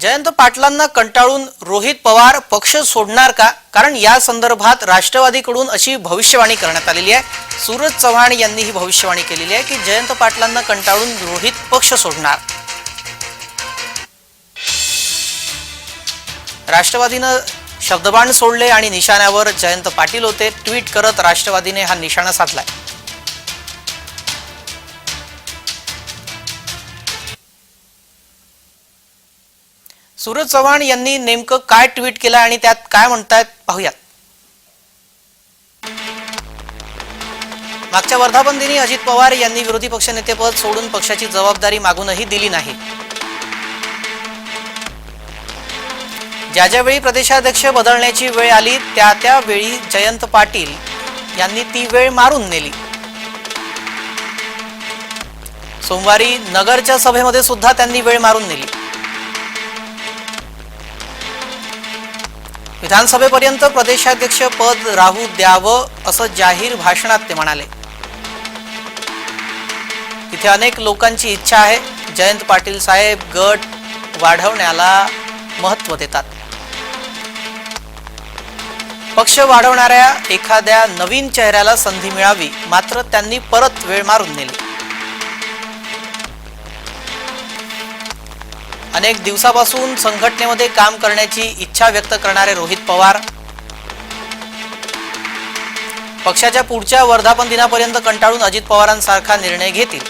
जयंत पाटलांना कंटाळून रोहित पवार पक्ष सोडणार का? कारण या संदर्भात राष्ट्रवादीकडून अशी भविष्यवाणी करण्यात आलेली आहे. सूरज चव्हाण यांनी ही भविष्यवाणी केलेली आहे की जयंत पाटलांना कंटाळून रोहित पक्ष सोडणार. राष्ट्रवादीनं शब्दबाण सोडले आणि निशाण्यावर जयंत पाटील होते. ट्विट करत राष्ट्रवादीने हा निशाणा साधलाय. सूरज चव्हाण यांनी नेमकं काय ट्विट केलं आणि त्यात काय म्हणतायत पाहूयात. मागच्या वर्धापन दिनी अजित पवार यांनी विरोधी पक्षनेतेपद सोडून पक्षाची जबाबदारी मागूनही दिली नाही. ज्या ज्यावेळी प्रदेशाध्यक्ष बदलण्याची वेळ आली त्या त्यावेळी जयंत पाटील यांनी ती वेळ मारून नेली. सोमवारी नगरच्या सभेमध्ये सुद्धा त्यांनी वेळ मारून नेली. विधानसभेपर्यंत प्रदेशाध्यक्ष पद राहू द्यावं असं जाहीर भाषणात ते म्हणाले. तिथे अनेक लोकांची इच्छा आहे. जयंत पाटील साहेब गट वाढवण्याला महत्त्व देतात. पक्ष वाढवणाऱ्या एखाद्या नवीन चेहऱ्याला संधी मिळावी मात्र त्यांनी परत वेळ मारून नेली. अनेक दिवसापासून संघटनेमध्ये काम करण्याची इच्छा व्यक्त करणारे रोहित पवार. पक्षाच्या पुढच्या वर्धापन दिनापर्यंत कंटाळून अजित पवारांसारखा निर्णय घेतील.